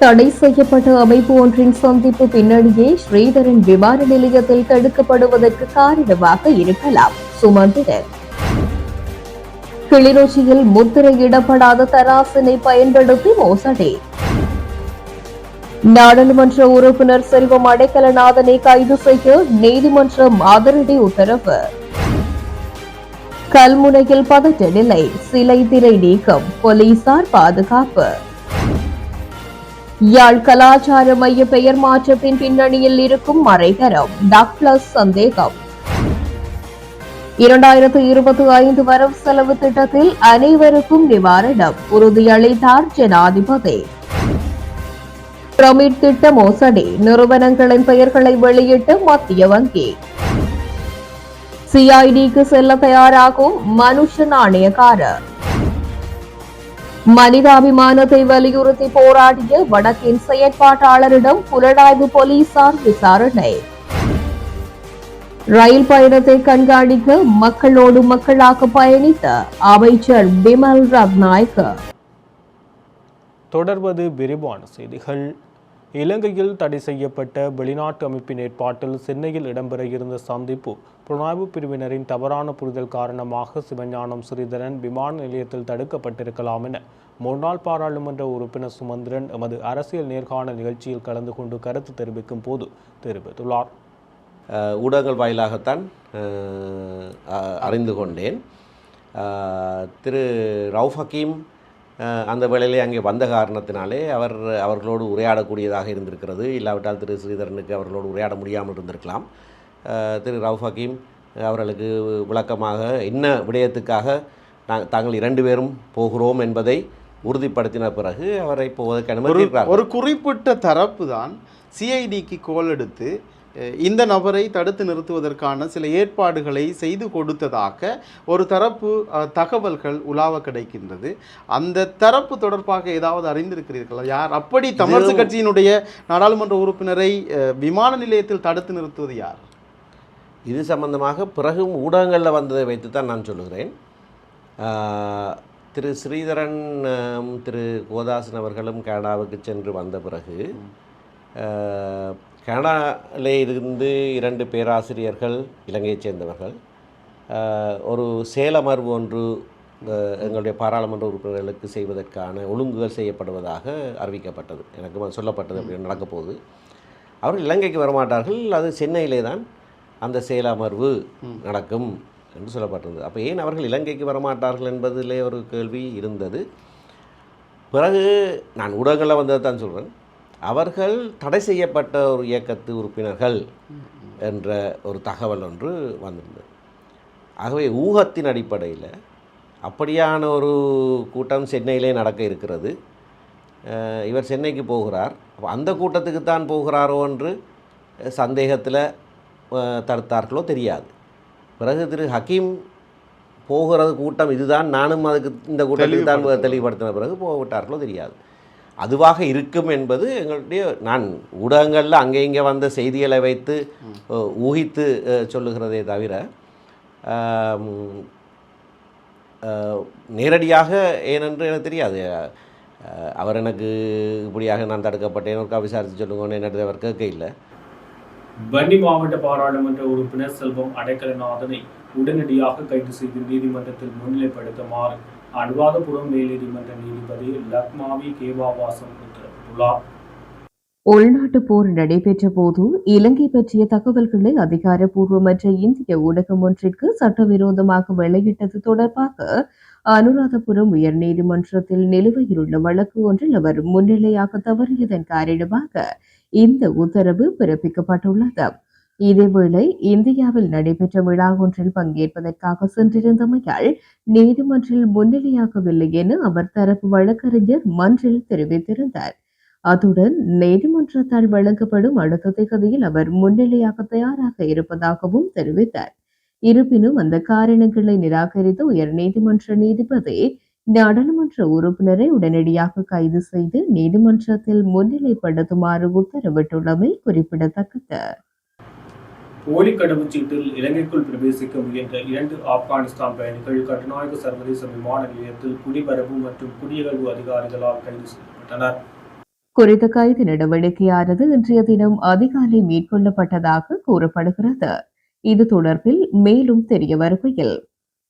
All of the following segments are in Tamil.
தடை செய்யப்பட்ட அமைப்பு ஒன்றின் சந்திப்பு பின்னணியே ஸ்ரீதரன் விமான நிலையத்தில் தடுக்கப்படுவதற்கு காரணமாக இருக்கலாம். சுமந்திரன் கிளிநொச்சியில் முத்திரையிடப்படாத தராசினை பயன்படுத்தி மோசடி. நாடாளுமன்ற உறுப்பினர் செல்வம் அடைக்கலநாதனை கைது செய்ய நீதிமன்றம் அதிரடி உத்தரவு. கல்முனையில் பதட்ட நிலை சிலை திரை நீக்கம் போலீசார் பாதுகாப்பு. யாழ் கலாச்சார மைய பெயர் மாற்றத்தின் பின்னணியில் இருக்கும் மறைகரம் டக்ளஸ் சந்தேகம். இரண்டாயிரத்து இருபத்தி ஐந்து வரவு செலவு திட்டத்தில் அனைவருக்கும் நிவாரணம் உறுதியளித்தார் ஜனாதிபதி. பிரமிட் திட்ட மோசடி நிறுவனங்களின் பெயர்களை வெளியிட்டு மத்திய வங்கி. சிஐடிக்கு செல்ல தயாராகும் மனுஷ நாணயக்காரர். மனிதாபிமானத்தை வலியுறுத்தி போராடிய வடக்கின் செயற்பாட்டாளரிடம் புலனாய்வு போலீசார் விசாரணை. ரயில் பயணத்தை கண்காணிக்க மக்களோடு மக்களாக பயணித்த அமைச்சர் பிமல் ரத்நாயக்க. தொடர்வது விரிவான செய்திகள். இலங்கையில் தடை செய்யப்பட்ட வெளிநாட்டு அமைப்பின் ஏற்பாட்டில் சென்னையில் இடம்பெற இருந்த சந்திப்பு புலனாய்வு பிரிவினரின் தவறான புரிதல் காரணமாக சிவஞானம் ஸ்ரீதரன் விமான நிலையத்தில் தடுக்கப்பட்டிருக்கலாம் என முன்னாள் பாராளுமன்ற உறுப்பினர் சுமந்திரன் எமது அரசியல் நேர்காணல் நிகழ்ச்சியில் கலந்து கொண்டு கருத்து தெரிவிக்கும் போது தெரிவித்துள்ளார். ஊடகங்கள் வாயிலாகத்தான் அறிந்து கொண்டேன். திரு ரவுஃப் ஹக்கீம் அந்த வேளையிலே அங்கே வந்த காரணத்தினாலே அவர் அவர்களோடு உரையாடக்கூடியதாக இருந்திருக்கிறது. இல்லாவிட்டால் திரு ஸ்ரீதரனுக்கு அவர்களோடு உரையாட முடியாமல் இருந்திருக்கலாம். திரு ரவுஃப் ஹக்கீம் அவர்களுக்கு விளக்கமாக என்ன விடயத்துக்காக நாங்கள் தாங்கள் இரண்டு பேரும் போகிறோம் என்பதை உறுதிப்படுத்தின பிறகு அவரை போவதற்கு அனுமதிக்கிறார் ஒரு குறிப்பிட்ட தரப்பு தான் சிஐடிக்கு கோல் எடுத்து இந்த நபரை தடுத்து நிறுத்துவதற்கான சில ஏற்பாடுகளை செய்து கொடுத்ததாக ஒரு தரப்பு தகவல்கள் உலாவ கிடைக்கின்றது. அந்த தரப்பு தொடர்பாக ஏதாவது அறிந்திருக்கிறீர்களா? யார்? அப்படி தமிழரசு இது- கட்சியினுடைய நாடாளுமன்ற உறுப்பினரை விமான நிலையத்தில் தடுத்து நிறுத்துவது யார்? இது சம்பந்தமாக பிறகும் ஊடகங்களில் வந்ததை வைத்து தான் நான் சொல்லுகிறேன். திரு ஸ்ரீதரன் திரு கோதாசன் அவர்களும் கனடாவுக்கு சென்று வந்த பிறகு கனடாவிலே இருந்து இரண்டு பேராசிரியர்கள் இலங்கையைச் சேர்ந்தவர்கள். ஒரு சேலமர்வு ஒன்று எங்களுடைய பாராளுமன்ற உறுப்பினர்களுக்கு செய்வதற்கான ஒழுங்குகள் செய்யப்படுவதாக அறிவிக்கப்பட்டது. எனக்கு அது சொல்லப்பட்டது அப்படின்னு போகுது. அவர்கள் இலங்கைக்கு வரமாட்டார்கள். அது சென்னையிலே தான் அந்த செயலமர்வு நடக்கும் என்று சொல்லப்பட்டிருந்தது. அப்போ ஏன் அவர்கள் இலங்கைக்கு வரமாட்டார்கள் என்பதிலே ஒரு கேள்வி இருந்தது. பிறகு நான் ஊடகங்களில் வந்ததை தான் சொல்கிறேன் அவர்கள் தடை செய்யப்பட்ட ஒரு இயக்கத்து உறுப்பினர்கள் என்ற ஒரு தகவல் ஒன்று வந்திருந்தது. ஆகவே ஊகத்தின் அடிப்படையில் அப்படியான ஒரு கூட்டம் சென்னையிலே நடக்க இருக்கிறது. இவர் சென்னைக்கு போகிறார். அப்ப அந்த கூட்டத்துக்கு தான் போகிறாரோ என்று சந்தேகத்தில் தடுத்தார்களோ தெரியாது. பிறகு திரு ஹக்கீம் போகிறது கூட்டம் இதுதான். நானும் அதுக்கு இந்த கூட்டத்துக்கு தான் தெளிவுபடுத்தின பிறகு போகவிட்டார்களோ தெரியாது. அதுவாக இருக்கும் என்பது எங்களுடைய நான் ஊடகங்களில் அங்கே இங்கே வந்த செய்திகளை வைத்து ஊகித்து சொல்லுகிறதே தவிர நேரடியாக ஏனென்று எனக்கு தெரியாது. அவர் எனக்கு இப்படியாக நான் தடுக்கப்பட்டேன் ஒருக்கா விசாரித்து சொல்லுங்கன்னு என்னது அவர் கேட்க இல்லை. வன்னி மாவட்ட பாராளுமன்ற உறுப்பினர் செல்வம் அடைக்கலநாதனை உடனடியாக கைது செய்து நீதிமன்றத்தில் முன்னிலைப்படுத்துமாறு அனுராதபுரம் மேல்நீதிமன்ற நீதிபதி லக்மாவி கேவாவாசம் உத்தரவிட்டுள்ளார். உள்நாட்டு போர் நடைபெற்ற போது இலங்கை பற்றிய தகவல்களை அதிகாரப்பூர்வமற்ற இந்திய ஊடகம் ஒன்றிற்கு சட்டவிரோதமாக வெளியிட்டது தொடர்பாக அனுராதபுரம் உயர்நீதிமன்றத்தில் நிலுவையில் உள்ள வழக்கு ஒன்றில் அவர் முன்னிலையாக தவறியதன் காரணமாக இந்த உத்தரவு பிறப்பிக்கப்பட்டுள்ளது. இதேவேளை இந்தியாவில் நடைபெற்ற விழா ஒன்றில் பங்கேற்பதற்காக சென்றிருந்தமையால் நீதிமன்றில் முன்னிலையாகவில்லை என அவர் தரப்பு வழக்கறிஞர் மன்றில் தெரிவித்திருந்தார். அத்துடன் நீதிமன்றத்தால் வழங்கப்படும் அடுத்த திகதியில் அவர் முன்னிலையாக தயாராக இருப்பதாகவும் தெரிவித்தார். இருப்பினும் அந்த காரணங்களை நிராகரித்த உயர் நீதிமன்ற நீதிபதி நாடாளுமன்ற உறுப்பினரை உடனடியாக கைது செய்து நீதிமன்றத்தில் முன்னிலைப்படுத்துமாறு உத்தரவிட்டுள்ளமை குறிப்பிடத்தக்கது. போலி கடவுச்சீட்டில் இலங்கைக்குள் பிரவேசிக்க முயன்ற இரண்டு ஆப்கானிஸ்தான் பயணிகள் கட்டுநாயக சர்வதேச விமான நிலையத்தில் குடிபரப்பு மற்றும் குடியகழ்வு அதிகாரிகளால் கைது செய்யப்பட்டனர். குறித்த கைது நடவடிக்கையானது இன்றைய தினம் அதிகாலை மேற்கொள்ளப்பட்டதாக கூறப்படுகிறது. இது தொடர்பில் மேலும் தெரிய வருகையில்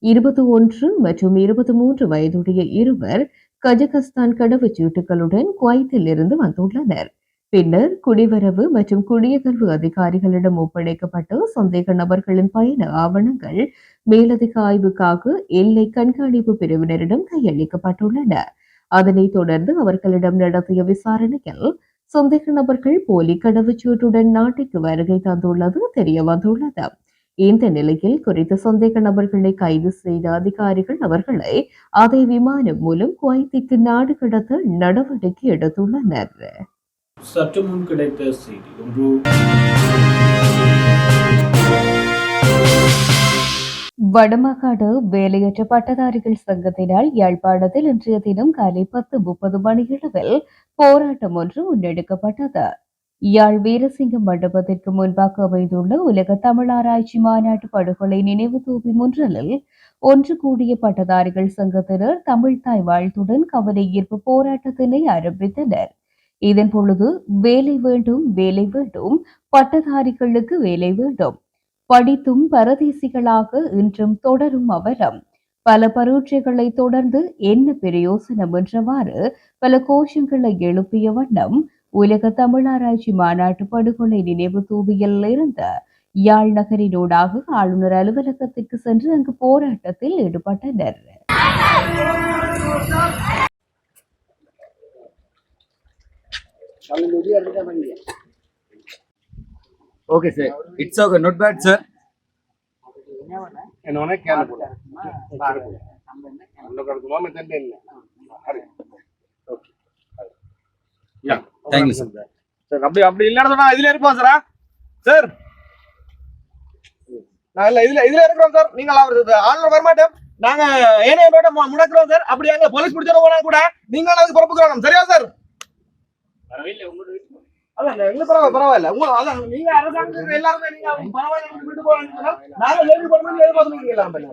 இருபத்தி ஒன்று மற்றும் இருபத்தி மூன்று வயதுடைய இருவர் கஜகஸ்தான் கடவுச்சீட்டுகளுடன் குவைத்தில் இருந்து வந்துள்ளனர். பின்னர் குடிவரவு மற்றும் குடியகல்வு அதிகாரிகளிடம் ஒப்படைக்கப்பட்டு சந்தேக நபர்களின் பயண ஆவணங்கள் மேலதிக ஆய்வுக்காக எல்லை கண்காணிப்பு பிரிவினரிடம் கையளிக்கப்பட்டுள்ளன. அதனைத் தொடர்ந்து அவர்களிடம் நடத்திய விசாரணையில் சந்தேக நபர்கள் போலி கடவுச்சீட்டுடன் நாட்டுக்கு வருகை தந்துள்ளது தெரிய வந்துள்ளது இந்த நிலையில் குறித்த சந்தேக நபர்களை கைது செய்த அதிகாரிகள் அவர்களை அதே விமானம் மூலம் குவைத்திற்கு நாடு கடத்த நடவடிக்கை எடுத்துள்ளனர். சற்று முன் கிடைத்த செய்தி ஒன்று. வடமாகாடு வேலையற்ற பட்டதாரிகள் சங்கத்தினால் யாழ்ப்பாணத்தில் இன்றைய தினம் காலை பத்து முப்பது மணியளவில் போராட்டம் ஒன்று முன்னெடுக்கப்பட்டது. யாழ் வீரசிங்க மண்டபத்திற்கு முன்பாக அமைந்துள்ள உலக தமிழ் ஆராய்ச்சி மாநாட்டு படுகொலை நினைவு தூபி முன்றலில் ஒன்று கூடிய பட்டதாரிகள் சங்கத்தினர் தமிழ் தாய் வாழ்த்துடன் கவன ஈர்ப்பு போராட்டத்தினை ஆரம்பித்தனர். இதன் பொழுது வேலை வேண்டும் வேலை வேண்டும். பட்டதாரிகளுக்கு வேலை வேண்டும். படித்தும் பரதேசிகளாக இன்றும் தொடரும் அவலம். பல பரீட்சைகளை தொடர்ந்து என்ன பிரயோசனம் என்றவாறு பல கோஷங்களை எழுப்பிய வண்ணம் உலக தமிழாராய்ச்சி மாநாட்டு படுகொலை நினைவு தூவியில் இருந்த யாழ் நகரினூடாக ஆளுநர் அலுவலகத்திற்கு சென்று அங்கு போராட்டத்தில் ஈடுபட்டனர். Okay, sir. It's okay, not bad, sir. என்னோட கேன அந்த கருத்துமா மெத்தன் என்ன சரி ஓகே. சார் அப்படி அப்படி இல்லைன்னு சொன்னா இதுல இருப்போம் சார் சார் நான் இல்ல இதுல இதுல இருக்கிறோம் சார் நீங்க ஆளுநர் வரமாட்டோம் நாங்க ஏனைய முடக்கிறோம் சார் அப்படி அங்க போலீஸ் பிடிச்சவங்க போனா கூட நீங்க அதுக்கு பொறுப்புக்கிறோம் சரியா சார் அதான் எங்களுக்கு பரவாயில்ல பரவாயில்ல. உங்க அதான் நீங்க அரசாங்கம் எல்லாருமே நீங்க பரவாயில்ல விட்டு போறாங்க நாங்க கேள்வி பண்ணி எதிர்பார்த்து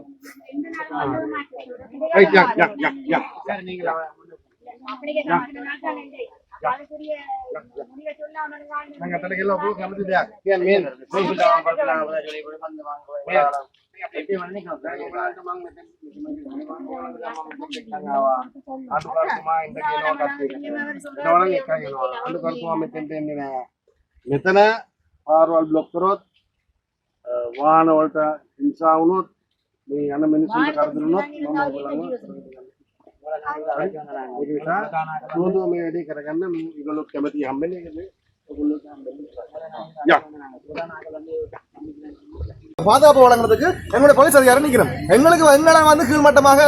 අඩු කරපුමා ඉඳ කියනවා කට්ටිය. එනවනම් එකයි එනවා. අඩු කරපුවා මෙතෙන්ට එන්නේ නැහැ. මෙතන පාරවල් බ්ලොක් කරොත් වාහන වලට හිංසා වුණොත් මේ යන මිනිස්සුන්ට කරදර වුණොත් මම ඔයගොල්ලන්ව ඒක නිසා මේ වැඩේ කරගන්න මේගොල්ලෝ කැමති හැම වෙලේම பாதுகாப்பு வழங்குறதுக்கு எங்களுடைய போலீஸ் அதிகாரி நிற்கிறோம் எங்களுக்கு எங்களை வந்து கீழ்மட்டமாக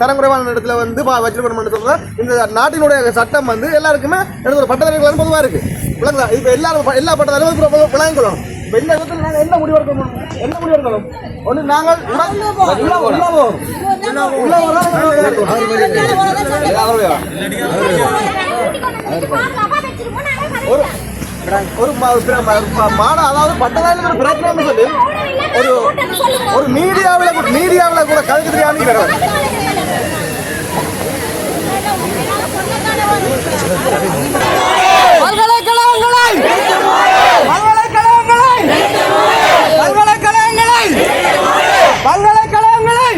தரங்குறைவான இடத்துல வந்து வச்சிருக்கணும்னு சொல்ற இந்த நாட்டினுடைய சட்டம் வந்து எல்லாருக்குமே எனக்கு ஒரு பட்டதாரிகள் பொதுவாக இருக்கு விளங்குதா இப்போ எல்லாரும் எல்லா பட்டதாரிகளும் விளங்கணும் இப்போ இந்த இடத்துல நாங்கள் என்ன முடிவு எடுக்கணும் என்ன முடிவு எடுக்கணும் ஒன்று நாங்கள். உள்ள ஒரு ஒரு மாட அதாவது பட்டதாரிகள் ஒரு பிரச்சனைன்னு சொல்லி ஒரு ஒரு மீடியாவில் மீடியாவில் கூட கதைக்கு தெரியாமல் பல்கலைக்கழகங்களை! பல்கலைக்கழகங்களை! பல்கலைக்கழகங்களை! பல்கலைக்கழகங்களை!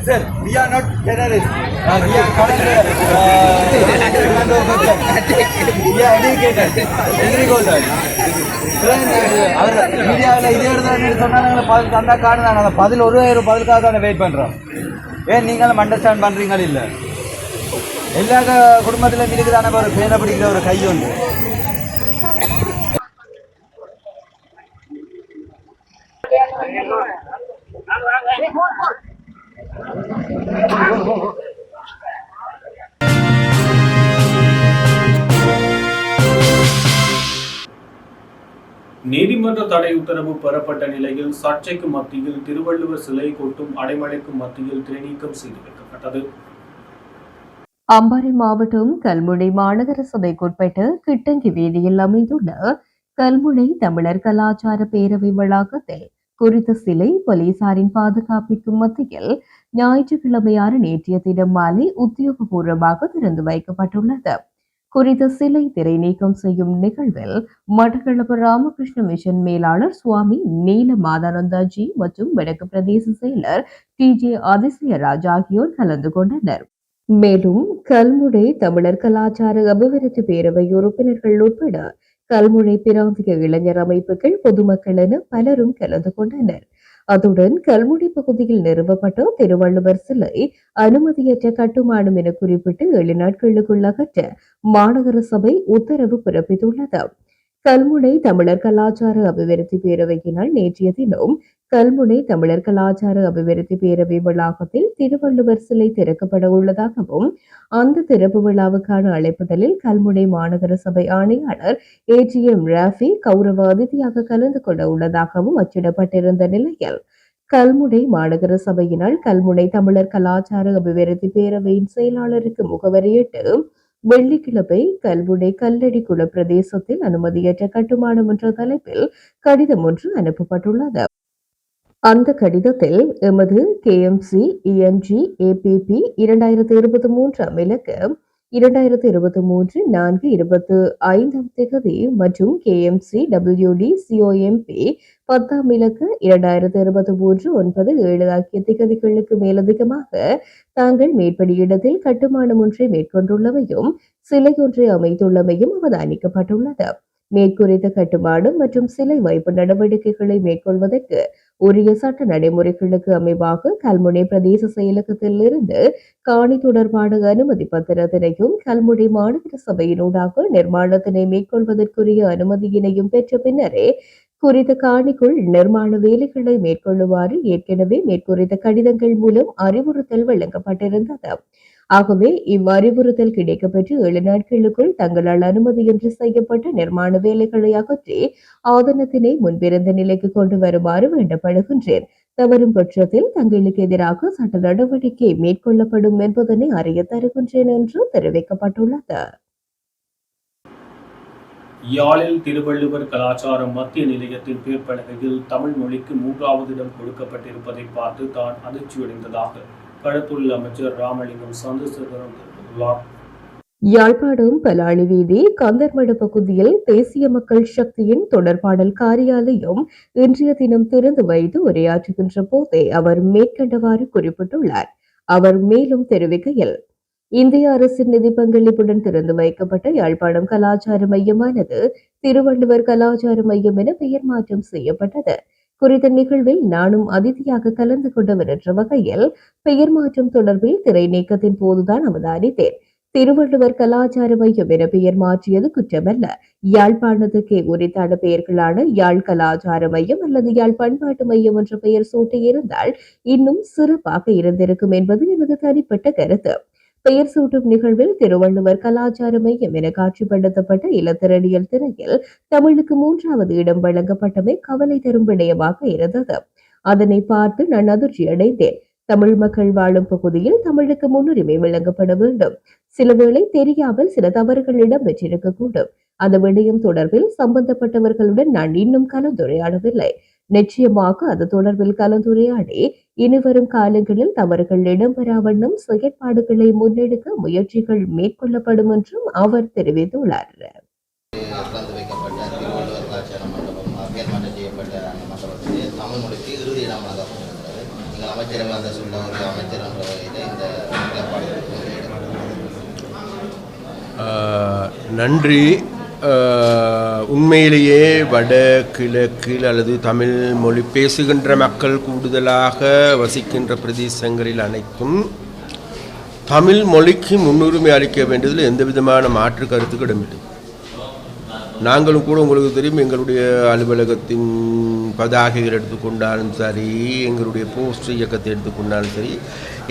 Sir, we are not terrorists. Uh, we அவர் மீடியாவில் இதே இடத்துல சொன்னாங்க பதில் தந்தா காடு நாங்கள் பதில் ஒரு ஆயிரம் பதிலுக்காக தான் வெயிட் பண்ணுறோம் ஏன் நீங்களும் அண்டர்ஸ்டாண்ட் பண்ணுறீங்களா இல்லை எல்லா க- குடும்பத்திலும் இருக்குதான ஒரு பேனை பிடிக்கிற ஒரு கை உண்டு நீதிமன்ற தடை உத்தரவு பெறப்பட்ட நிலையில் சர்ச்சைக்கு மத்தியில் திருவள்ளுவர் சிலை கொட்டும் அடைமழைக்கும் மத்தியில் திரைநீக்கம் செய்து வைக்கப்பட்டது. அம்பாறை மாவட்டம் கல்முனை மாநகர சபைக்குட்பட்ட கிட்டங்கி வீதியில் அமைந்துள்ள கல்முனை தமிழர் கலாச்சார பேரவை வளாகத்தில் குறித்த சிலை போலீசாரின் பாதுகாப்பிற்கு மத்தியில் ஞாயிற்றுக்கிழமையான நேற்றைய தினம் மாலை உத்தியோகபூர்வமாக திறந்து வைக்கப்பட்டுள்ளது. குறித்த சிலை திரை நீக்கம் செய்யும் நிகழ்வில் மட்டக்களப்பு ராமகிருஷ்ண மிஷன் மேலாளர் சுவாமி நீல மாதானந்தாஜி மற்றும் வடக்கு பிரதேச செயலர் டி ஜே அதிசயராஜ் ஆகியோர் கலந்து கொண்டனர். மேலும் கல்முடை தமிழர் கலாச்சார அபிவிருத்தி பேரவை உறுப்பினர்கள் உட்பட கல்முனை பிராந்திய இளைஞர் அமைப்புகள் பொதுமக்கள் என பலரும் கலந்து கொண்டனர். அத்துடன் கல்முனை பகுதியில் நிறுவப்பட்ட திருவள்ளுவர் சிலை அனுமதியற்ற கட்டுமானம் என குறிப்பிட்டு ஏழு நாட்களுக்குள் அகற்ற மாநகர சபை உத்தரவு பிறப்பித்துள்ளது. கல்முனை தமிழர் கலாச்சார அபிவிருத்தி பேரவையினால் நேற்றைய தினம் கல்முனை தமிழர் கலாச்சார அபிவிருத்தி பேரவை வளாகத்தில் திருவள்ளுவர் சிலை திறக்கப்பட உள்ளதாகவும் அந்த திறப்பு விழாவுக்கான அழைப்புதலில் கல்முனை மாநகர சபை ஆணையாளர் ஏஜிஎம் ராஃபி கௌரவ அதிதியாக கலந்து கொள்ள உள்ளதாகவும் அச்சிடப்பட்டிருந்த நிலையில் கல்முனை மாநகர சபையினால் கல்முனை தமிழர் கலாச்சார அபிவிருத்தி பேரவையின் செயலாளருக்கு முகவரியிட்டு வெள்ளிக்கிழமை கல்முனை கல்லடி குள பிரதேசத்தில் அனுமதியற்ற கட்டுமானம் என்ற தலைப்பில் கடிதம் ஒன்று அனுப்பப்பட்டுள்ளது. அந்த கடிதத்தில் எமது கேஎம்சி இஎன்ஜி ஏபிபி இரண்டாயிரத்தி இருபத்தி மூன்றாம் இலக்கு இரண்டாயிரத்தி இருபத்தி மூன்று நான்கு இருபத்து ஐந்தாம் திகதி மற்றும் கேஎம்சி டபிள்யூடி சிஓஎம்பி பத்தாம் இலக்கு இரண்டாயிரத்தி இருபத்தி மூன்று ஒன்பது ஏழு ஆகிய திகதிகளுக்கு மேலதிகமாக தாங்கள் மேற்படி இடத்தில் கட்டுமானம் ஒன்றை மேற்கொண்டுள்ளமையும் சிலை ஒன்றை அமைத்துள்ளமையும் அவதானிக்கப்பட்டுள்ளது. மேற்குறித்த கட்டுமானம் மற்றும் சிலை வைப்பு நடவடிக்கைகளை மேற்கொள்வதற்கு உரிய சட்ட நடைமுறைகளுக்கு அமைவாக கல்முனை பிரதேச செயலகத்தில் இருந்து காணி தொடர்பான அனுமதி பத்திரத்தினையும் கல்முனை மாநகர சபையினூடாக நிர்மாணத்தினை மேற்கொள்வதற்குரிய அனுமதியினையும் பெற்ற பின்னரே குறித்த காணிக்குள் நிர்மாண வேலைகளை மேற்கொள்ளுமாறு ஏற்கனவே மேற்குறித்த கடிதங்கள் மூலம் அறிவுறுத்தல் வழங்கப்பட்டிருந்தது. ஆகவே இவ்வறிவுறுத்தல் கிடைக்கப்பெற்று ஏழு நாட்களுக்குள் தங்களால் அனுமதியின்றி செய்யப்பட்ட நிர்மாண வேலைகளை அகற்றி ஆதனத்தினை முன்பிருந்த நிலைக்கு கொண்டு வருமாறு வேண்டப்படுகின்றேன். தவறும் பட்சத்தில் தங்களுக்கு எதிராக சட்ட நடவடிக்கை மேற்கொள்ளப்படும் என்பதனை அறிய தருகின்றேன் என்று தெரிவிக்கப்பட்டுள்ளது. யாழில் திருவள்ளுவர் கலாச்சார மத்திய நிலையத்தின் பேர்பலகையில் தமிழ் மொழிக்கு மூன்றாவது இடம் கொடுக்கப்பட்டிருப்பதை பார்த்து தான் அதிர்ச்சியடைந்ததாக கடத்தொழில் அமைச்சர் ராமலிங்கம் சந்திரசேகரன் தெரிவித்துள்ளார். யாழ்ப்பாணம் பலாளி வீதி கந்தர்மட பகுதியில் தேசிய மக்கள் சக்தியின் தொடர்பாடல் காரியாலயம் இன்றைய தினம் திறந்து வைத்து உரையாற்றுகின்ற போதே அவர் மேற்கண்டவாறு குறிப்பிட்டுள்ளார். அவர் மேலும் தெரிவிக்கையில் இந்திய அரசின் நிதி பங்களிப்புடன் திறந்து வைக்கப்பட்ட யாழ்ப்பாணம் கலாச்சார மையமானது திருவள்ளுவர் கலாச்சார மையம் என பெயர் மாற்றம் செய்யப்பட்டது. குறித்த நிகழ்வில் நானும் அதிதியாக கலந்து கொண்டவர் என்ற வகையில் பெயர் மாற்றம் தொடர்பில் திரை நீக்கத்தின் போதுதான் அவதானித்தேன். திருவள்ளுவர் கலாச்சார மையம் என பெயர் மாற்றியது குற்றமல்ல. யாழ்ப்பாணத்துக்கே உரித்தான பெயர்களான யாழ் கலாச்சார மையம் அல்லது யாழ் பண்பாட்டு மையம் என்ற பெயர் சூட்டியிருந்தால் இன்னும் சிறப்பாக இருந்திருக்கும் என்பது எனது தனிப்பட்ட கருத்து. பெயர் சூட்டும் நிகழ்வில் திருவள்ளுவர் கலாச்சார மையம் என காட்சிப்படுத்தப்பட்ட இலத்திரனியல் திரையில் தமிழுக்கு மூன்றாவது இடம் வழங்கப்பட்டமை கவலை தரும் விடயமாக இருந்தது. அதனை பார்த்து நான் அதிர்ச்சி அடைந்தேன். தமிழ் மக்கள் வாழும் பகுதியில் தமிழுக்கு முன்னுரிமை வழங்கப்பட வேண்டும். சிலவேளை தெரியாமல் சில தவறுகள் இடம்பெற்றிருக்க கூடும் அந்த விடயம் தொடர்பில் சம்பந்தப்பட்டவர்களுடன் நான் இன்னும் கலந்துரையாடவில்லை. நிச்சயமாக அது தொடர்பில் கலந்துரையாடி இனிவரும் காலங்களில் தவறுகள் இடம்பெறாவண்ணம் செயற்பாடுகளை முன்னெடுக்க முயற்சிகள் மேற்கொள்ளப்படும் என்றும் அவர் தெரிவித்துள்ளார். அமைச்சரவை அந்த சொல்ல ஒரு அமைச்சர் என்ற வகையில் இந்த நன்றி உண்மையிலேயே வட கிழக்கில் அல்லது தமிழ் மொழி பேசுகின்ற மக்கள் கூடுதலாக வசிக்கின்ற பிரதேசங்களில் அனைத்தும் தமிழ் மொழிக்கு முன்னுரிமை அளிக்க வேண்டியதில் எந்த விதமான மாற்று கருத்துக்கு இடமில்லை. நாங்களும் கூட உங்களுக்கு தெரியும் எங்களுடைய அலுவலகத்தின் பதாகைகள் எடுத்துக்கொண்டாலும் சரி எங்களுடைய போஸ்ட் இயக்கத்தை எடுத்துக்கொண்டாலும் சரி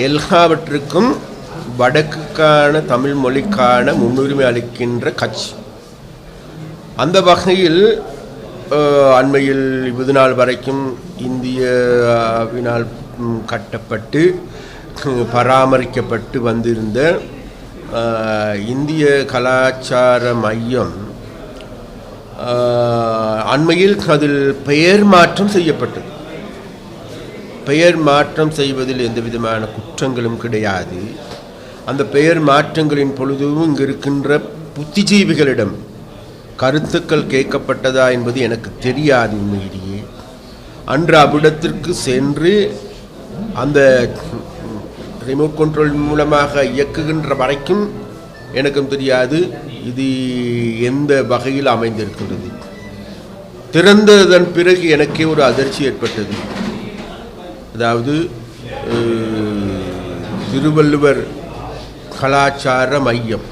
எல்லாவற்றுக்கும் வடக்குக்கான தமிழ் மொழிக்கான முன்னுரிமை அளிக்கின்ற கட்சி. அந்த வகையில் அண்மையில் இது நாள் வரைக்கும் இந்தியாவினால் கட்டப்பட்டு பராமரிக்கப்பட்டு வந்திருந்த இந்திய கலாச்சார மையம் அண்மையில் அதில் பெயர் மாற்றம் செய்யப்பட்டது. பெயர் மாற்றம் செய்வதில் எந்த விதமான குற்றங்களும் கிடையாது. அந்த பெயர் மாற்றங்களின் பொழுதும் இங்கு இருக்கின்ற புத்திஜீவிகளிடம் கருத்துக்கள் கேட்கப்பட்டதா என்பது எனக்கு தெரியாது உண்மையிலேயே. அன்று அவ்விடத்திற்கு சென்று அந்த ரிமோட் கண்ட்ரோல் மூலமாக இயக்குகின்ற வரைக்கும் எனக்கும் தெரியாது இது எந்த வகையில் அமைந்திருக்கின்றது. திறந்ததன் பிறகு எனக்கே ஒரு அதிர்ச்சி ஏற்பட்டது. அதாவது திருவள்ளுவர் கலாச்சார மையம்.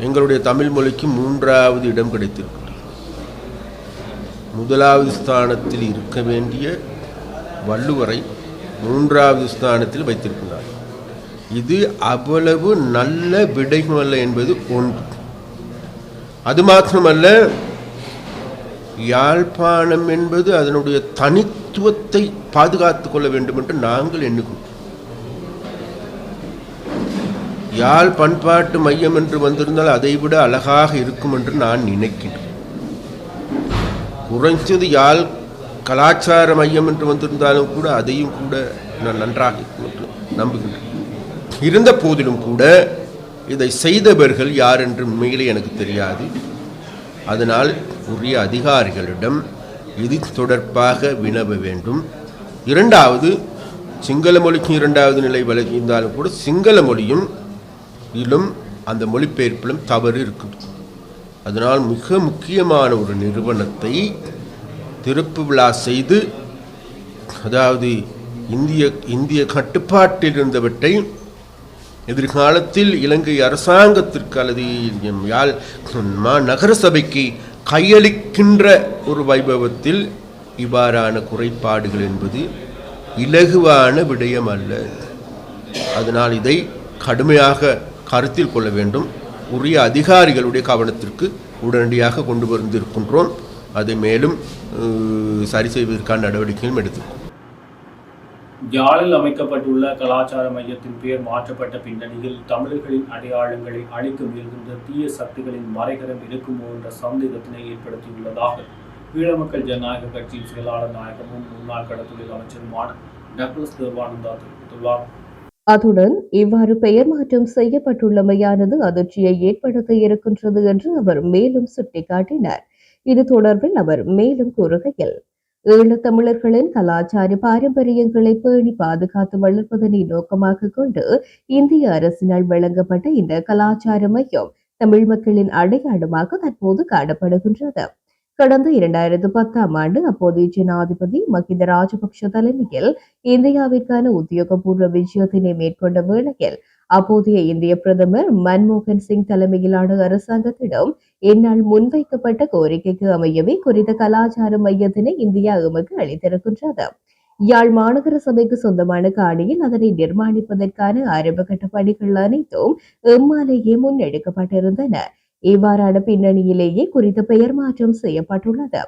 எங்களுடைய தமிழ் மொழிக்கு மூன்றாவது இடம் கிடைத்திருக்கிறது. முதலாவது ஸ்தானத்தில் இருக்க வேண்டிய வள்ளுவரை மூன்றாவது ஸ்தானத்தில் வைத்திருக்கிறார். இது அவ்வளவு நல்ல விடைமல்ல என்பது ஒன்று. அது மாத்திரமல்ல யாழ்ப்பாணம் என்பது அதனுடைய தனித்துவத்தை பாதுகாத்துக் கொள்ள வேண்டும் என்று நாங்கள் எண்ணுகிறோம். யாழ் பண்பாட்டு மையம் என்று வந்திருந்தால் அதைவிட அழகாக இருக்கும் என்று நான் நினைக்கிறேன். குறைஞ்சது யாழ் கலாச்சார மையம் என்று வந்திருந்தாலும் கூட அதையும் கூட நான் நன்றாக இருக்கும் என்று நம்புகின்றேன் இருந்த போதிலும் கூட இதை செய்தவர்கள் யார் என்று உண்மையிலே எனக்கு தெரியாது. அதனால் உரிய அதிகாரிகளிடம் இது தொடர்பாக வினவ வேண்டும். இரண்டாவது சிங்கள மொழிக்கு இரண்டாவது நிலை வழங்கியிருந்தாலும் கூட சிங்கள மொழியும் இதிலும் அந்த மொழிபெயர்ப்பிலும் தவறு இருக்குது. அதனால் மிக முக்கியமான ஒரு நிறுவனத்தை திறப்பு விழா செய்து அதாவது இந்திய இந்திய கட்டுப்பாட்டில் இருந்தவற்றை எதிர்காலத்தில் இலங்கை அரசாங்கத்திற்கு அல்லது யாழ் நகர சபைக்கு கையளிக்கின்ற ஒரு வைபவத்தில் இவ்வாறான குறைபாடுகள் என்பது இலகுவான விடயம் அல்ல. அதனால் இதை கடுமையாக கருத்தில் கொள்ள வேண்டும். உரிய அதிகாரிகளுடைய கவனத்திற்கு உடனடியாக கொண்டு வந்திருக்கின்றோம். அதை மேலும் சரி செய்வதற்கான நடவடிக்கைகளும் எடுத்து யாழில் அமைக்கப்பட்டுள்ள கலாச்சார மையத்தின் பெயர் மாற்றப்பட்ட பின்னணியில் தமிழர்களின் அடையாளங்களை அழிக்க முயல்கின்ற தீய சக்திகளின் மறைகரம் இருக்குமோ என்ற சந்தேகத்தினை ஏற்படுத்தியுள்ளதாக ஈழ மக்கள் ஜனநாயக கட்சியின் செயலாளர் நாயகமும் முன்னாள் கடத்தொழில் அமைச்சருமான டக்ளஸ் தேவானந்தா தெரிவித்துள்ளார். அத்துடன் இவ்வாறு பெயர் மாற்றம் செய்யப்பட்டுள்ளமையானது அதிர்ச்சியை ஏற்படுத்த இருக்கின்றது என்று அவர் மேலும் சுட்டிக்காட்டினார். இது தொடர்பில் அவர் மேலும் கூறுகையில் ஈழத் தமிழர்களின் கலாச்சார பாரம்பரியங்களை பேணி பாதுகாத்து வளர்ப்பதனை நோக்கமாக கொண்டு இந்திய அரசினால் வழங்கப்பட்ட இந்த கலாச்சார மையம் தமிழ் மக்களின் அடையாளமாக தற்போது காணப்படுகின்றது. கடந்த இரண்டாயிரத்து பத்தாம் ஆண்டு அப்போதைய ஜனாதிபதி மகிந்த ராஜபக்ஷ தலைமையில் இந்தியாவிற்கான உத்தியோகபூர்வ விஜயத்தினை மேற்கொண்ட வேளையில் அப்போதைய இந்திய பிரதமர் மன்மோகன் சிங் தலைமையிலான அரசாங்கத்திடம் இந்நாள் முன்வைக்கப்பட்ட கோரிக்கைக்கு அமையவே குறித்த கலாச்சார மையத்தினை இந்தியா எமக்கு அளித்திருக்கின்றது. யாழ் மாநகர சபைக்கு சொந்தமான காணியில் அதனை நிர்மாணிப்பதற்கான ஆரம்பகட்ட பணிகள் அனைத்தும் எம்மாலேயே முன்னெடுக்கப்பட்டிருந்தன. இவ்வாறான பின்னணியிலேயே குறித்த பெயர் மாற்றம் செய்யப்பட்டுள்ளது.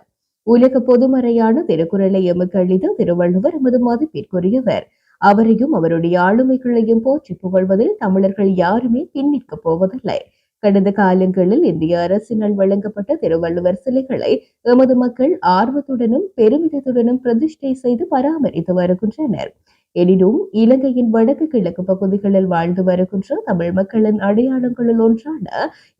உலக பொதுமறையான திருக்குறளை எமக்கு அளித்த திருவள்ளுவர் எமது மதிப்பிற்குரியவர். அவரையும் அவருடைய ஆளுமைகளையும் போற்றி புகழ்வதில் தமிழர்கள் யாருமே பின்னிற்கப் போவதில்லை. கடந்த காலங்களில் இந்திய அரசினால் வழங்கப்பட்ட திருவள்ளுவர் சிலைகளை எமது மக்கள் ஆர்வத்துடனும் பெருமிதத்துடனும் பிரதிஷ்டை செய்து பராமரித்து வருகின்றனர். எனினும் இலங்கையின் வடக்கு கிழக்கு பகுதிகளில் வாழ்ந்து வருகின்ற தமிழ் மக்களின் அடையாளங்களில் ஒன்றான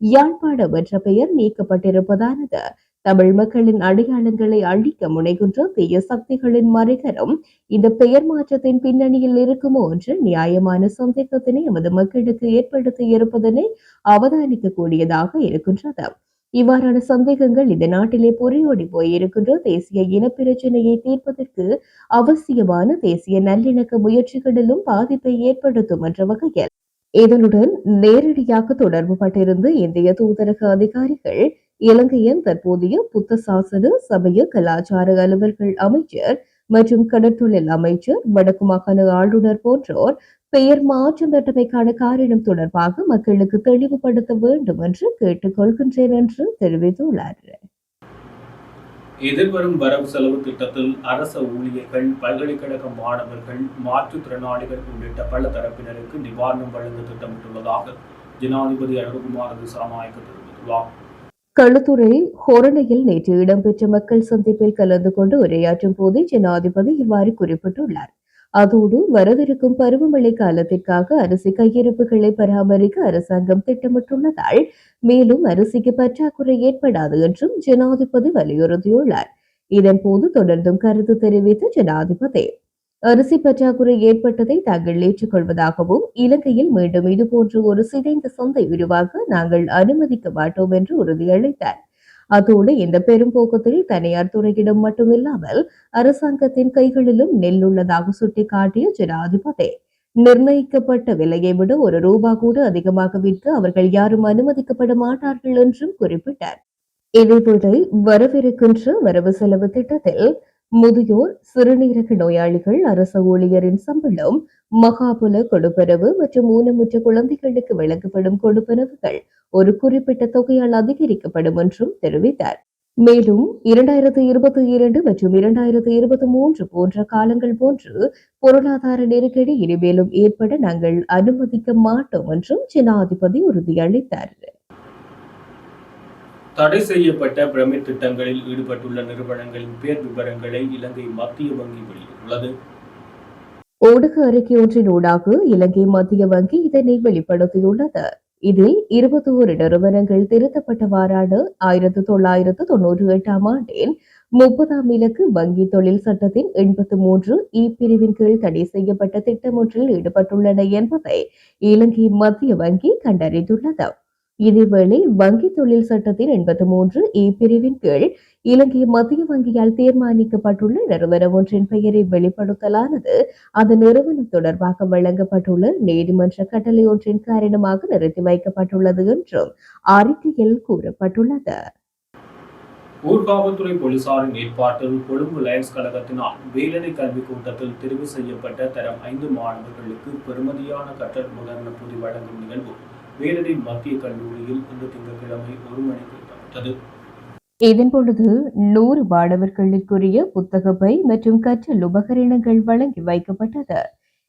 யாழ்ப்பாணம் என்ற பெயர் நீக்கப்பட்டிருப்பதானது. தமிழ் மக்களின் அடையாளங்களை அழிக்க முனைகின்ற தீய சக்திகளின் மறைகரம் இந்த பெயர் மாற்றத்தின் பின்னணியில் இருக்குமோ என்று நியாயமான சந்தேகத்தினை எமது மக்களுக்கு ஏற்படுத்தி இருப்பதனை அவதானிக்க கூடியதாக இருக்கின்றது. இவ்வாறான சந்தேகங்கள் இந்த நாட்டிலே பொறியோடி போயிருக்கின்ற தேசிய இனப்பிரச்சினையை தீர்ப்பதற்கு அவசியமான தேசிய நல்லிணக்க முயற்சிகளிலும் பாதிப்பை ஏற்படுத்தும் என்ற வகையில் இதனுடன் நேரடியாக தொடர்பு பட்டிருந்த இந்திய தூதரக அதிகாரிகள் இலங்கையின் தற்போதைய புத்த சாசன சமய கலாச்சார அலுவல்கள் அமைச்சர் மற்றும் கடற்தொழில் அமைச்சர் வடக்கு மாகாண ஆளுநர் போன்றோர் பெயர் மாற்றம் பெற்றமைக்கான காரணம் தொடர்பாக மக்களுக்கு தெளிவுபடுத்த வேண்டும் என்று கேட்டுக்கொள்கின்றேன் என்று தெரிவித்துள்ளார் எதிர்வரும் வரவு செலவு திட்டத்தில் அரச ஊழியர்கள் பல்கலைக்கழக மாணவர்கள் மாற்றுத்திறனாளிகள் உள்ளிட்ட பல தரப்பினருக்கு நிவாரணம் வழங்க திட்டமிட்டுள்ளதாக ஜனாதிபதி அருகுமார திசாநாயக்க தெரிவித்துள்ளார். களுத்துறை ஹொரணையில் நேற்று இடம்பெற்ற மக்கள் சந்திப்பில் கலந்து கொண்டு உரையாற்றும் போது ஜனாதிபதி இவ்வாறு குறிப்பிட்டுள்ளார். அதோடு வரவிருக்கும் பருவமழை காலத்திற்காக அரிசி கையிருப்புகளை பராமரிக்க அரசாங்கம் திட்டமிட்டுள்ளதால் மேலும் அரிசிக்கு பற்றாக்குறை ஏற்படாது என்றும் ஜனாதிபதி வலியுறுத்தியுள்ளார். இதன்போது தொடர்ந்தும் கருத்து தெரிவித்த ஜனாதிபதி அரிசி பற்றாக்குறை ஏற்பட்டதை தாங்கள் ஏற்றுக்கொள்வதாகவும் இலங்கையில் மீண்டும் இதுபோன்ற ஒரு சிதைந்த சந்தை உருவாக நாங்கள் அனுமதிக்க மாட்டோம் என்று உறுதியளித்தார். அதோடு இந்த பெரும்போக்கத்தில் தனியார் துறையிடம் மட்டுமில்லாமல் அரசாங்கத்தின் கைகளிலும் நெல் உள்ளதாக சுட்டிக்காட்டிய ஜனாதிபதி நிர்ணயிக்கப்பட்ட விலையை விட ஒரு ரூபா கூட அதிகமாக விற்க அவர்கள் யாரும் அனுமதிக்கப்பட மாட்டார்கள் என்றும் குறிப்பிட்டார். இதேபோல வரவிருக்கின்ற வரவு செலவு திட்டத்தில் முதியோர் சிறுநீரக நோயாளிகள் அரசு ஊழியரின் சம்பளம் மகாபுல கொடுப்பனவு மற்றும் ஊனமுற்ற குழந்தைகளுக்கு வழங்கப்படும் கொடுப்பனவுகள் ஒரு குறிப்பிட்ட தொகையால் அதிகரிக்கப்படும் என்றும் தெரிவித்தார். மேலும் இரண்டாயிரத்தி இருபத்தி இரண்டு மற்றும் இரண்டாயிரத்தி இருபத்தி மூன்று போன்ற காலங்கள் போன்று பொருளாதார நெருக்கடி இனிமேலும் ஏற்பட நாங்கள் அனுமதிக்க மாட்டோம் என்றும் ஜனாதிபதி உறுதியளித்தார். தடை செய்யப்பட்ட பிரமிட் திட்டங்களில் ஈடுபட்டுள்ள நிறுவனங்களின் பேர் விவரங்களை இலங்கை மத்திய வங்கி வெளியிட்டுள்ளது. ஊடக அறிக்கை ஒன்றின் ஊடாக இலங்கை மத்திய வங்கி இதனை வெளிப்படுத்தியுள்ளது. இதில் இருபத்தி ஒரு நிறுவனங்கள் திருத்தப்பட்டவாறான ஆயிரத்து தொள்ளாயிரத்து தொன்னூற்றி எட்டாம் ஆண்டின் முப்பதாம் இலக்கு வங்கி தொழில் சட்டத்தின் எண்பத்தி மூன்று இ பிரிவின் கீழ் தடை செய்யப்பட்ட திட்டம் ஒன்றில் ஈடுபட்டுள்ளன என்பதை இலங்கை மத்திய வங்கி கண்டறிந்துள்ளது. இதேவேளை வங்கி தொழில் சட்டத்தின் எண்பத்தி மூன்று ஏ பிரிவின் கீழ் இலங்கை மத்திய வங்கியால் தீர்மானிக்கப்பட்டுள்ள நிறுவனம் ஒன்றின் பெயரை வெளிப்படுத்தலானது அந்த நிறுவனம் தொடர்பாக வழங்கப்பட்டுள்ள நீதிமன்ற கட்டளை ஒன்றின் காரணமாக நிறுத்தி வைக்கப்பட்டுள்ளது என்றும் அறிக்கையில் கூறப்பட்டுள்ளது. ஊர்காவல்துறை போலீசாரின் ஏற்பாட்டில் கொழும்பு லயன்ஸ் கழகத்தினால் வேலனை கல்விக் கூட்டத்தில் தெரிவு செய்யப்பட்ட தரம் ஐந்து மாணவர்களுக்கு பெருமதியான கற்றல் உபகரண பொதி வழங்கும் நிகழ்வு வேலனை மத்திய கல்லூரியில் இந்த திங்கட்கிழமை ஒரு மணிக்கு இடம்பெற்றது இதன் பொழுது நூறு மாணவர்களுக்குரிய புத்தக பை மற்றும் கற்றல் உபகரணங்கள் வழங்கி வைக்கப்பட்டது.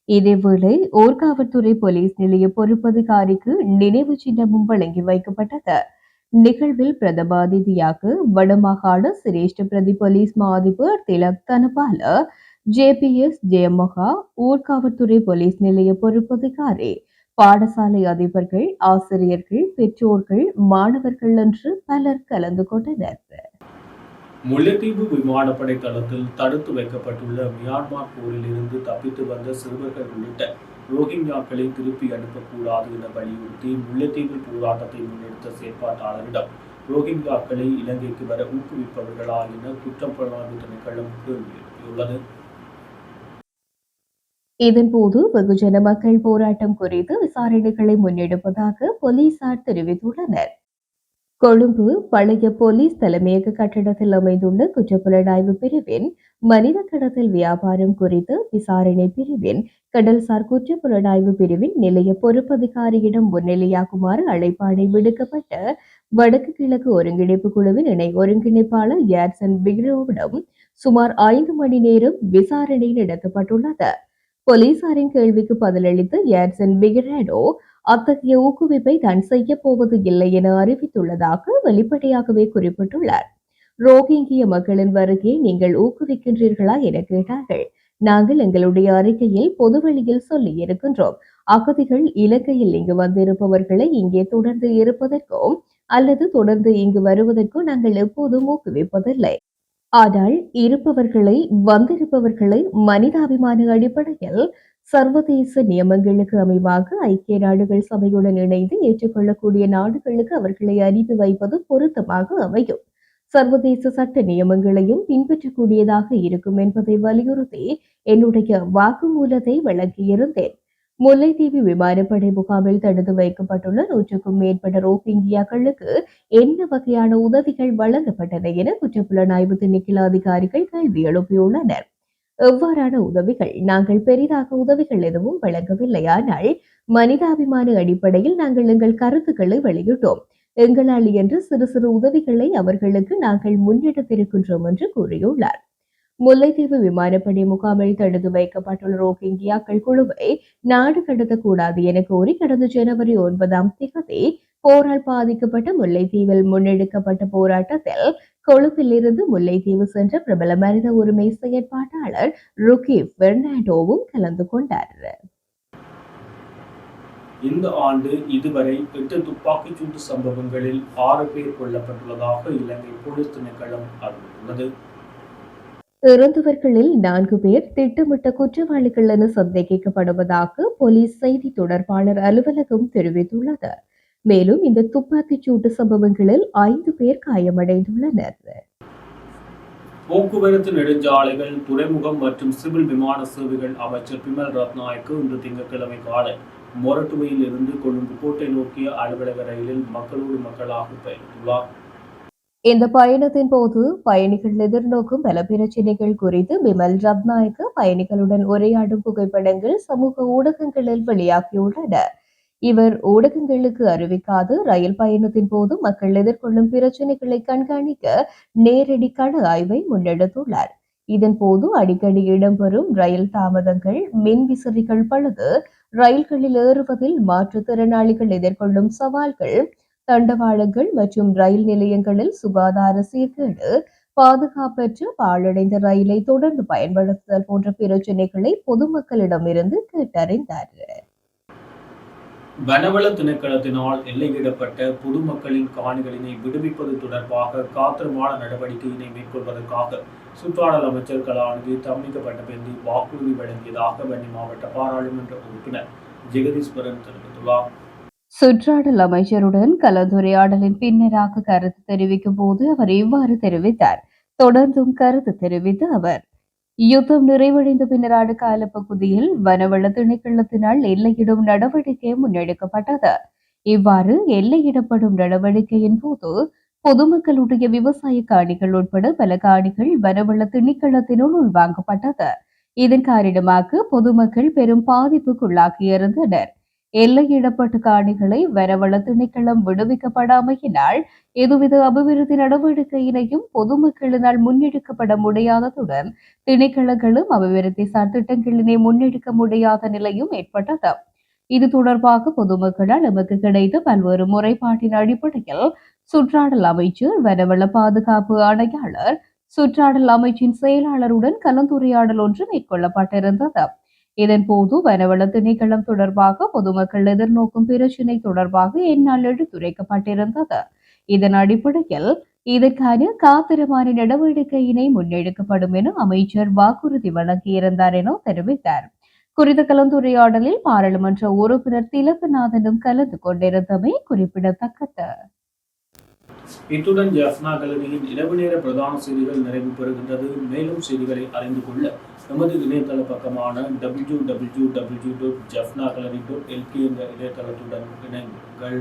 இதேவேளை ஊர்காவல்துறை போலீஸ் நிலைய பொறுப்பதிகாரிக்கு நினைவு சின்னமும் வழங்கி வைக்கப்பட்டது. நிகழ்வில் பிரதம அதிதியாக வடமாகாண சிரேஷ்ட பிரதி போலீஸ் மா அதிபர் திலக் தனபால ஜேபிஎஸ் ஜெயமொகா ஊர்காவல்துறை போலீஸ் நிலைய பொறுப்பதிகாரி பாடசாலை அதிபர்கள் ஆசிரியர்கள் பெற்றோர்கள் மாணவர்கள் என்று பலர் கலந்து கொண்டனர். முல்லைத்தீவு விமானப்படை தளத்தில் தடுத்து வைக்கப்பட்டுள்ள மியான்மர் போரில் இருந்து தப்பித்து வந்த சிறுவர்கள் உள்ளிட்ட ரோஹிங்யாக்களை திருப்பி அனுப்பக்கூடாது என வலியுறுத்தி முல்லைத்தீவு போராட்டத்தை முன்னெடுத்த செயற்பாட்டாளரிடம் ரோஹிங்யாக்களை இலங்கைக்கு வர ஊக்குவிப்பவர்களா என குற்றம் புலனாய்வு திணைக்களம் கேள்வி எழுப்பியுள்ளது. இதன்போது வெகுஜன மக்கள் போராட்டம் குறித்து விசாரணைகளை முன்னெடுப்பதாக போலீசார் தெரிவித்துள்ளனர். கொழும்பு பழைய போலீஸ் தலைமையக கட்டடத்தில் அமைந்துள்ள குற்றப்புலனாய்வு பிரிவின் மனித கடத்தல் வியாபாரம் குறித்து விசாரணை பிரிவின் கடல்சார் குற்றப்புலனாய்வு பிரிவின் நிலைய பொறுப்பதிகாரியிடம் முன்னிலையாகுமாறு அழைப்பாணை விடுக்கப்பட்ட வடக்கு கிழக்கு ஒருங்கிணைப்பு குழுவின் இணை ஒருங்கிணைப்பாளர் யாட்சன் பிக்ரோவிடம் சுமார் ஐந்து மணி நேரம் விசாரணை நடத்தப்பட்டுள்ளது. போலீசாரின் கேள்விக்கு பதிலளித்த ஏர்சன் பிகரேடோ அத்தகைய ஊக்குவிப்பை தான் செய்ய போவது இல்லை என அறிவித்துள்ளதாக வெளிப்படையாகவே குறிப்பிட்டுள்ளார். ரோஹிங்கிய மக்களின் வருகையை நீங்கள் ஊக்குவிக்கின்றீர்களா என கேட்டார்கள். நாங்கள் எங்களுடைய அறிக்கையில் பொதுவெளியில் சொல்லி இருக்கின்றோம். அகதிகள் இலங்கையில் இங்கு வந்திருப்பவர்களை இங்கே தொடர்ந்து இருப்பதற்கும் அல்லது தொடர்ந்து இங்கு வருவதற்கும் நாங்கள் எப்போதும் ஊக்குவிப்பதில்லை. ஆனால் இருப்பவர்களை வந்திருப்பவர்களை மனிதாபிமான அடிப்படையில் சர்வதேச நியமங்களுக்கு அமைவாக ஐக்கிய நாடுகள் சபையுடன் இணைந்து ஏற்றுக்கொள்ளக்கூடிய நாடுகளுக்கு அவர்களை அறிந்து வைப்பது பொருத்தமாக அமையும். சர்வதேச சட்ட நியமங்களையும் பின்பற்றக்கூடியதாக இருக்கும் என்பதை வலியுறுத்தி என்னுடைய வாக்குமூலத்தை வழங்கியிருந்தேன். முல்லைத்தீவு விமானப்படை முகாமில் தடுத்து வைக்கப்பட்டுள்ள நூற்றுக்கும் மேற்பட்ட ரோஹிங்கியாக்களுக்கு என்ன வகையான உதவிகள் வழங்கப்பட்டன என குற்றப்புலனாய்வு திணைக்கள அதிகாரிகள் கேள்வி எழுப்பியுள்ளனர். எவ்வாறான உதவிகள்? நாங்கள் பெரிதாக உதவிகள் எதுவும் வழங்கவில்லை. ஆனால் மனிதாபிமான அடிப்படையில் நாங்கள் எங்கள் கருத்துக்களை வெளியிட்டோம். எங்களால் என்று சிறு சிறு உதவிகளை அவர்களுக்கு நாங்கள் முன்னெடுத்திருக்கின்றோம் என்று கூறியுள்ளார். முல்லைத்தீவு விமானப்படை முகாமில் தடுத்து வைக்கப்பட்டுள்ள ரோஹிங்கியாக்கள் குழுவை நாடு கடத்தக்கூடாது என கோரி கடந்த ஜனவரி ஒன்பதாம் தேதி போரால் பாதிக்கப்பட்ட முல்லைத்தீவில் முன்னெடுக்கப்பட்ட போராட்டத்தில் கொழும்பிலிருந்து முல்லைத்தீவு சென்ற பிரபல மனித உரிமை செயற்பாட்டாளர் ருக்கி பெர்னாண்டோவும் கலந்து கொண்டார். இந்த ஆண்டு இதுவரை எட்டு துப்பாக்கிச் சூட்டு சம்பவங்களில் ஆறு பேர் கொல்லப்பட்டுள்ளதாக இலங்கை போலீஸ் திணைக்களம் அறிவித்துள்ளது. இறந்தவர்களில் நான்கு பேர் திட்டமிட்ட குற்றவாளிகள் என சந்தேகிக்கப்படுவதாக போலீஸ் செய்தி தொடர்பாளர் அலுவலகம் தெரிவித்துள்ளது. மேலும் இந்த துப்பாக்கிச் சூட்டு சம்பவங்களில் ஐந்து பேர் காயமடைந்துள்ளனர். போக்குவரத்து நெடுஞ்சாலைகள் துறைமுகம் மற்றும் சிவில் விமான சேவைகள் அமைச்சர் பிமல் ரத்நாயக்கு இன்று திங்கட்கிழமை காலை மொரட்டுவையில் இருந்து கொழும்பு கோட்டை நோக்கிய அலுவலக ரயிலில் மக்களோடு மக்களாக பயணித்துள்ளார். இந்த பயணத்தின் போது பயணிகள் எதிர்நோக்கும் பல பிரச்சனைகள் குறித்து பிமல் ரத்நாயக்க பயணிகளுடன் உரையாடும் புகைப்படங்கள் சமூக ஊடகங்களில் வெளியாகியுள்ளன. இவர் ஊடகங்களுக்கு அறிவிக்காது ரயில் பயணத்தின் போது மக்கள் எதிர்கொள்ளும் பிரச்சனைகளை கண்காணிக்க நேரடி கள ஆய்வை முன்னெடுத்துள்ளார். இதன் போது அடிக்கடி இடம்பெறும் ரயில் தாமதங்கள் மின் விசிறிகள் பழுது ரயில்களில் ஏறுவதில் மாற்றுத்திறனாளிகள் எதிர்கொள்ளும் சவால்கள் தண்டவாளங்கள் மற்றும் ரயில் நிலையங்களில் சுகாதார சீர்கேடு பாதுகாப்பற்ற பாழடைந்த ரயிலை தொடர்ந்து பயன்படுத்துதல் போன்ற பிரச்சினைகளை பொதுமக்களிடமிருந்து கேட்டறிந்தார். வனவள திணைக்களத்தினால் எல்லையிடப்பட்ட பொதுமக்களின் காணிகளினை விடுவிப்பது தொடர்பாக காத்திரமான நடவடிக்கையினை மேற்கொள்வதற்காக சுற்றாடல் அமைச்சர் கலாநிதி தமிழிக்கப்பட்ட பெந்தி வாக்குறுதி வழங்கியதாக வன்னி மாவட்ட பாராளுமன்ற உறுப்பினர் ஜெகதீஸ்வரன் தெரிவித்துள்ளார். சுற்றாடல் அமைச்சருடன் கலந்துரையாடலின் பின்னராக கருத்து தெரிவிக்கும் போது அவர் இவ்வாறு தெரிவித்தார். தொடர்ந்தும் கருத்து தெரிவித்த அவர் யுத்தம் நிறைவடைந்த பின்னரான காலப்பகுதியில் வனவள திணைக்களத்தினால் எல்லையிடும் நடவடிக்கை முன்னெடுக்கப்பட்டது. இவ்வாறு எல்லையிடப்படும் நடவடிக்கையின் போது பொதுமக்களுடைய விவசாய காணிகள் உட்பட பல காணிகள் வனவள திணைக்களத்தினுள் உள்வாங்கப்பட்டது. இதன் காரணமாக பொதுமக்கள் பெரும் பாதிப்புக்குள்ளாகியிருந்தனர் எல்லையிடப்பட்ட காணிகளை வரவள திணைக்களம் விடுவிக்கப்படாமையினால் எதுவித அபிவிருத்தி நடவடிக்கையினையும் பொதுமக்களினால் முன்னெடுக்கப்பட முடியாததுடன் திணைக்களங்களும் அபிவிருத்தி சார் திட்டங்களினை முன்னெடுக்க முடியாத நிலையும் ஏற்பட்டது. இது தொடர்பாக பொதுமக்களால் எமக்கு கிடைத்த பல்வேறு முறைப்பாட்டின் அடிப்படையில் சுற்றாடல் அமைச்சர் வரவள பாதுகாப்பு ஆணையாளர் சுற்றாடல் அமைச்சின் செயலாளருடன் கலந்துரையாடல் ஒன்று மேற்கொள்ளப்பட்டிருந்தது. இதன்போது வனவள திணைக்களம் தொடர்பாக பொதுமக்கள் எதிர்நோக்கும் பிரச்சினை தொடர்பாக என்னால் எடுத்துரைக்கப்பட்டிருந்தது. இதன் அடிப்படையில் இதற்கான காத்திரமான நடவடிக்கையினை முன்னெடுக்கப்படும் என அமைச்சர் வாக்குறுதி வழங்கியிருந்தார் என தெரிவித்தார். குறித்த கலந்துரையாடலில் பாராளுமன்ற உறுப்பினர் திலகநாதனும் கலந்து கொண்டிருந்தமை குறிப்பிடத்தக்கது. இத்துடன் ஜஃப்னா கலனியின் இரவு நேர பிரதான செய்திகள் நிறைவு பெறுகின்றது. மேலும் செய்திகளை அறிந்து கொள்ள எமது இணையதள பக்கமான W W W dot Jaffna gallery dot LK என்ற இணையதளத்துடன் இணைந்தீர்கள்